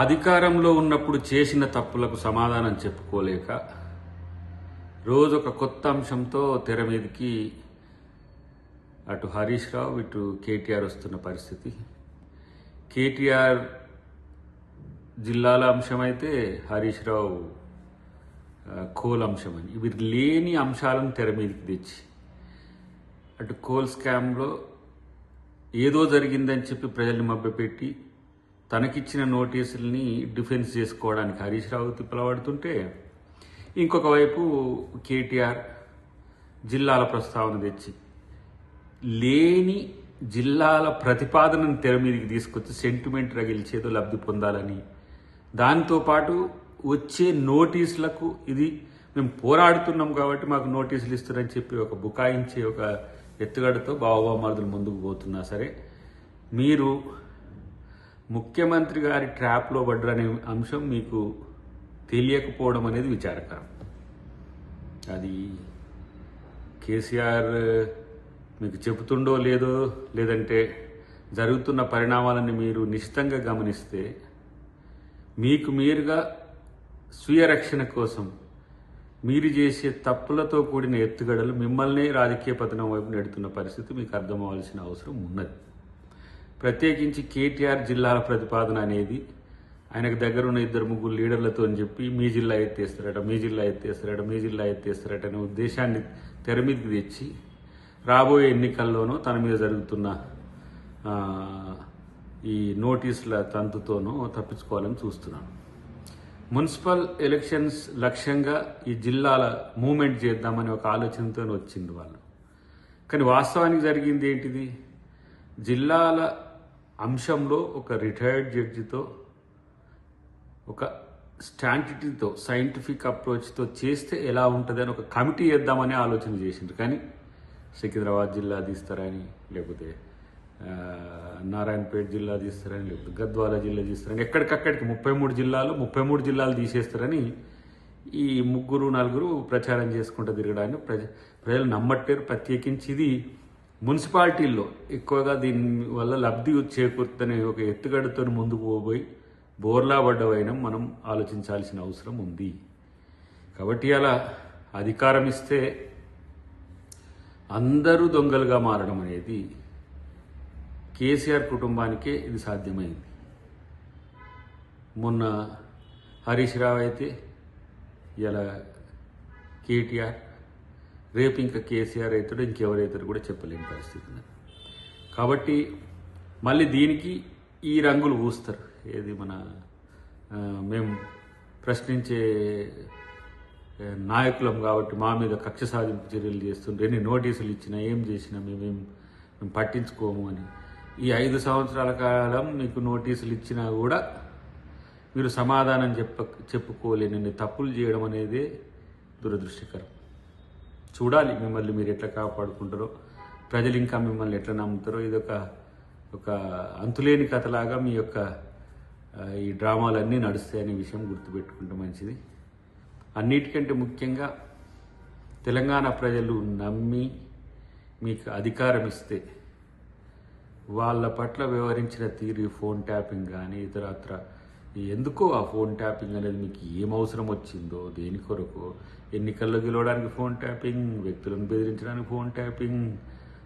అధికారంలో ఉన్నప్పుడు చేసిన తప్పులకు సమాధానం చెప్పుకోలేక రోజు ఒక కొత్త అంశంతో తెర మీదకి అటు హరీష్ రావు ఇటు కేటీఆర్ వస్తున్న పరిస్థితి. కేటీఆర్ జిల్లాల అంశమైతే హరీష్ రావు కోల్ అంశం అని ఇవి లేని అంశాలను తెర మీదకి తెచ్చి అటు కోల్ స్కామ్లో ఏదో జరిగిందని చెప్పి ప్రజల్ని మభ్యపెట్టి తనకిచ్చిన నోటీసుల్ని డిఫెన్స్ చేసుకోవడానికి హరీష్ రావు తిప్పలబడుతుంటే ఇంకొక వైపు కేటీఆర్ జిల్లాల ప్రస్తావన తెచ్చి లేని జిల్లాల ప్రతిపాదనను తెర మీదకి తీసుకొచ్చి సెంటిమెంట్ రగిల్చేదో లబ్ధి పొందాలని. దాంతోపాటు వచ్చే నోటీసులకు ఇది మేము పోరాడుతున్నాం కాబట్టి మాకు నోటీసులు ఇస్తారని చెప్పి ఒక బుకాయించే ఒక ఎత్తుగడతో బావబామార్దులు ముందుకు పోతున్నా సరే మీరు ముఖ్యమంత్రి గారి ట్రాప్లో పడ్డరనే అంశం మీకు తెలియకపోవడం అనేది విచారకరం. అది కేసీఆర్ మీకు చెబుతుండో లేదో లేదంటే జరుగుతున్న పరిణామాలను మీరు నిశ్చితంగా గమనిస్తే మీకు మీరుగా స్వీయ రక్షణ కోసం మీరు చేసే తప్పులతో కూడిన ఎత్తుగడలు మిమ్మల్ని రాజకీయ పతనం వైపు నెడుతున్న పరిస్థితి మీకు అర్థం అవ్వాల్సిన అవసరం ఉన్నది. ప్రత్యేకించి కేటీఆర్ జిల్లాల ప్రతిపాదన అనేది ఆయనకు దగ్గర ఉన్న ఇద్దరు ముగ్గురు లీడర్లతో చెప్పి మీ జిల్లా ఎత్తేస్తారట మీ జిల్లా ఎత్తేస్తారట మీ జిల్లా ఎత్తేస్తారట అనే ఉద్దేశాన్ని తెర మీదకి తెచ్చి రాబోయే ఎన్నికల్లోనూ తన మీద జరుగుతున్న ఈ నోటీసుల తంతుతోనూ తప్పించుకోవాలని చూస్తున్నాను. మున్సిపల్ ఎలక్షన్స్ లక్ష్యంగా ఈ జిల్లాల మూమెంట్ చేద్దామని ఒక ఆలోచనతో వచ్చింది వాళ్ళు. కానీ వాస్తవానికి జరిగింది ఏంటిది? జిల్లాల అంశంలో ఒక రిటైర్డ్ జడ్జితో ఒక స్టాంటిటీతో సైంటిఫిక్ అప్రోచ్తో చేస్తే ఎలా ఉంటుంది అని ఒక కమిటీ వేద్దామని ఆలోచన చేసిండ్రు. కానీ సికింద్రాబాద్ జిల్లా తీస్తారని లేకపోతే నారాయణపేట జిల్లా తీస్తారని లేకపోతే గద్వాల జిల్లా తీస్తారని ఎక్కడికక్కడికి ముప్పై మూడు జిల్లాలు ముప్పై మూడు జిల్లాలు తీసేస్తారని ఈ ముగ్గురు నలుగురు ప్రచారం చేసుకుంటూ తిరగడాన్ని ప్రజ ప్రజలు నమ్మట్లేరు. ప్రత్యేకించి ఇది మున్సిపాలిటీల్లో ఎక్కువగా దీని వల్ల లబ్ధి చేకూరుతుందనే ఒక ఎత్తుగడతో ముందుకు పోబోయి బోర్లాబడ్డవైనా మనం ఆలోచించాల్సిన అవసరం ఉంది. కాబట్టి అలా అధికారం ఇస్తే అందరూ దొంగలుగా మారడం అనేది కేసీఆర్ కుటుంబానికే ఇది సాధ్యమైంది. మొన్న హరీష్ రావు అయితే ఇలా కేటీఆర్ రేపు ఇంకా కేసీఆర్ అవుతాడో ఇంకెవరైతాడు కూడా చెప్పలేని పరిస్థితి ఉంది కాబట్టి మళ్ళీ దీనికి ఈ రంగులు పూస్తారు ఏది మన మేము ప్రశ్నించే నాయకులం కాబట్టి మా మీద కక్ష సాధింపు చర్యలు చేస్తుంటే ఎన్ని నోటీసులు ఇచ్చినా ఏం చేసినా మేమేం మేము పట్టించుకోము అని. ఈ ఐదు సంవత్సరాల కాలం మీకు నోటీసులు ఇచ్చినా కూడా మీరు సమాధానం చెప్ప చెప్పుకోలేని తప్పులు చేయడం అనేది దురదృష్టకరం. చూడాలి మిమ్మల్ని మీరు ఎట్లా కాపాడుకుంటారో. ప్రజలు ఇంకా మిమ్మల్ని ఎట్లా నమ్ముతారో. ఇదొక ఒక అంతులేని కథలాగా మీ యొక్క ఈ డ్రామాలన్నీ నడుస్తాయనే విషయం గుర్తుపెట్టుకుంటే మంచిది. అన్నిటికంటే ముఖ్యంగా తెలంగాణ ప్రజలు నమ్మి మీకు అధికారం ఇస్తే వాళ్ళ పట్ల వ్యవహరించిన తీరు ఫోన్ ట్యాపింగ్ కానీ ఇతరత్ర ఎందుకో ఆ ఫోన్ ట్యాపింగ్ అనేది మీకు ఏం అవసరం వచ్చిందో దేని కొరకు? ఎన్నికల్లో గెలవడానికి ఫోన్ ట్యాపింగ్? వ్యక్తులను బెదిరించడానికి ఫోన్ ట్యాపింగ్?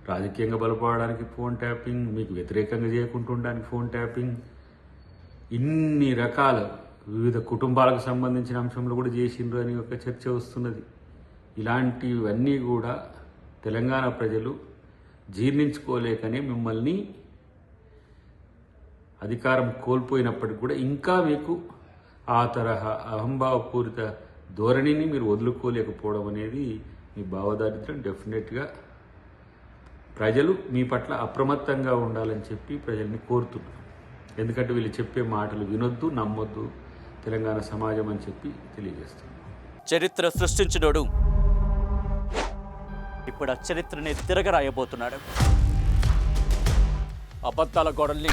రాజకీయంగా బలపడడానికి ఫోన్ ట్యాపింగ్? మీకు వ్యతిరేకంగా చేయకుండా ఉండడానికి ఫోన్ ట్యాపింగ్? ఇన్ని రకాల వివిధ కుటుంబాలకు సంబంధించిన అంశంలో కూడా చేసిండ్రు అని ఒక చర్చ వస్తున్నది. ఇలాంటివన్నీ కూడా తెలంగాణ ప్రజలు జీర్ణించుకోలేకనే మిమ్మల్ని అధికారం కోల్పోయినప్పటికి కూడా ఇంకా మీకు ఆ తరహా అహంభావపూరిత ధోరణిని మీరు వదులుకోలేకపోవడం అనేది మీ భావదారిద్ర్యం డెఫినెట్గా ప్రజలు మీ పట్ల అప్రమత్తంగా ఉండాలని చెప్పి ప్రజల్ని కోరుతున్నాను ఎందుకంటే వీళ్ళు చెప్పే మాటలు వినొద్దు నమ్మొద్దు తెలంగాణ సమాజం అని చెప్పి తెలియజేస్తున్నాను చరిత్ర సృష్టించినోడు ఇప్పుడు ఆ చరిత్రని తిరగరాయబోతున్నాడు. అబద్ధాల గోడల్ని